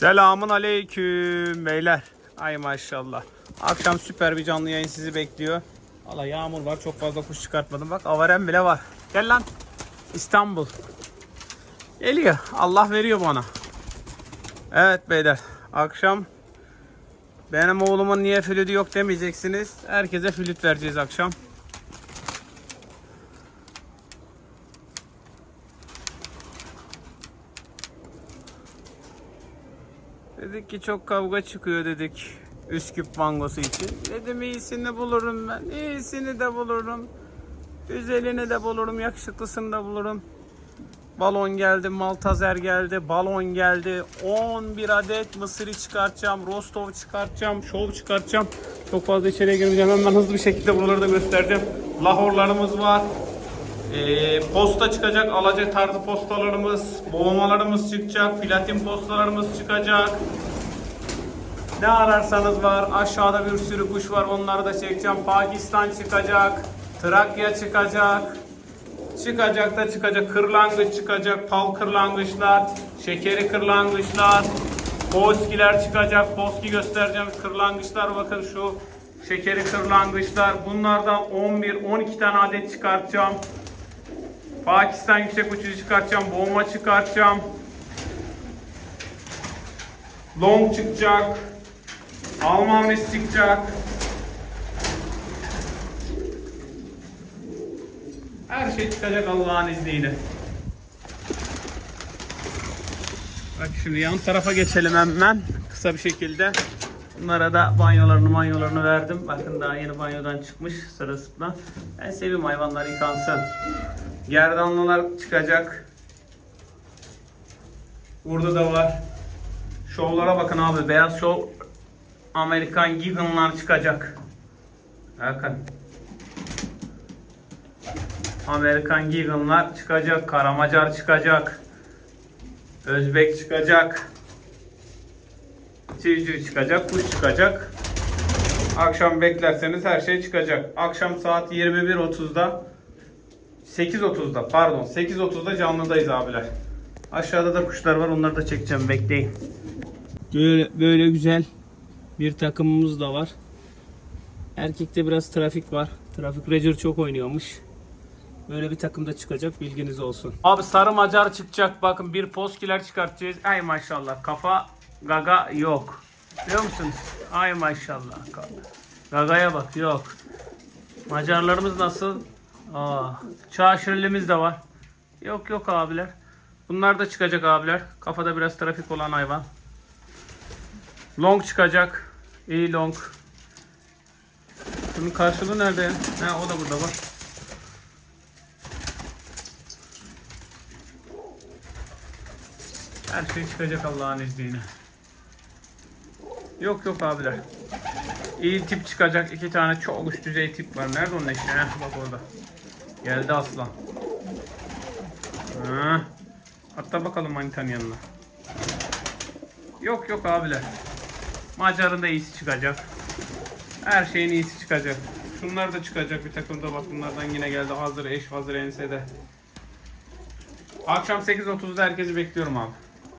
Selamun aleyküm beyler. Ay maşallah. Akşam süper bir canlı yayın sizi bekliyor. Valla yağmur var çok fazla kuş çıkartmadım. Bak avarem bile var. Gel lan. İstanbul. Geliyor. Allah veriyor bana. Evet beyler. Akşam benim oğlumun niye flütü yok demeyeceksiniz. Herkese flüt vereceğiz akşam. Dedik ki çok kavga çıkıyor dedik Üsküp mangosu için. Dedim iyisini bulurum ben. İyisini de bulurum. Güzelini de bulurum. Yakışıklısını da bulurum. Balon geldi, Maltazer geldi, balon geldi. 11 adet mısırı çıkartacağım, Rostov çıkartacağım, şov çıkartacağım. Çok fazla içeriye girmeyeceğim. Hemen hızlı bir şekilde buraları da göstereceğim. Lahorlarımız var. Ee, posta çıkacak, alacak tarzı postalarımız, boğmalarımız çıkacak, platin postalarımız çıkacak. Ne ararsanız var. Aşağıda bir sürü kuş var. Onları da çekeceğim. Pakistan çıkacak. Trakya çıkacak. Çıkacak da çıkacak. Kırlangıç çıkacak. Pal kırlangıçlar. Şekeri kırlangıçlar. Poskiler çıkacak. Poski göstereceğim. Kırlangıçlar bakın şu. Şekeri kırlangıçlar. Bunlardan 11-12 tane adet çıkartacağım. Pakistan yüksek uçucu çıkartacağım. Bomba çıkartacağım. Long çıkacak. Alman mis çıkacak. Her şey çıkacak Allah'ın izniyle. Bak şimdi yan tarafa geçelim hemen kısa bir şekilde. Bunlara da banyolarını banyolarını verdim. Bakın daha yeni banyodan çıkmış sırılsıklam. Ben seviyorum hayvanlar yıkansın. Gerdanlılar çıkacak. Burada da var. Şovlara bakın abi. Beyaz şov Amerikan Gigan'lar çıkacak. Bakın. Amerikan Gigan'lar çıkacak. Karamacar çıkacak. Özbek çıkacak. Civciv çıkacak. Kuş çıkacak. Akşam beklerseniz her şey çıkacak. Akşam saat 21.30'da 8.30'da pardon 8.30'da canlıdayız abiler. Aşağıda da kuşlar var onları da çekeceğim bekleyin. Böyle, böyle güzel bir takımımız da var. Erkekte biraz trafik var. Trafik Ranger çok oynuyormuş. Böyle bir takım da çıkacak bilginiz olsun. Abi sarı macar çıkacak. Bakın bir poskiler çıkartacağız. Ay maşallah kafa gaga yok. Biliyor musunuz? Ay maşallah. Gagaya bak yok. Macarlarımız nasıl? Aa, çaşırlimiz de var. Yok yok abiler. Bunlar da çıkacak abiler. Kafada biraz trafik olan hayvan. Long çıkacak. İyi long. Bunun karşılığı nerede? Ha, o da burada var. Her şey çıkacak Allah'ın izniyle. Yok yok abiler. İyi tip çıkacak. iki tane çok üst düzey tip var. Nerede onun eşi? Heh, bak orada. Geldi aslan. Ha. Hatta bakalım manitanın yanına. Yok yok abiler. Macar'ın da iyisi çıkacak. Her şeyin iyisi çıkacak. Şunlar da çıkacak bir takım da bak bunlardan yine geldi hazır eş hazır ensede. Akşam 8.30'da herkesi bekliyorum abi.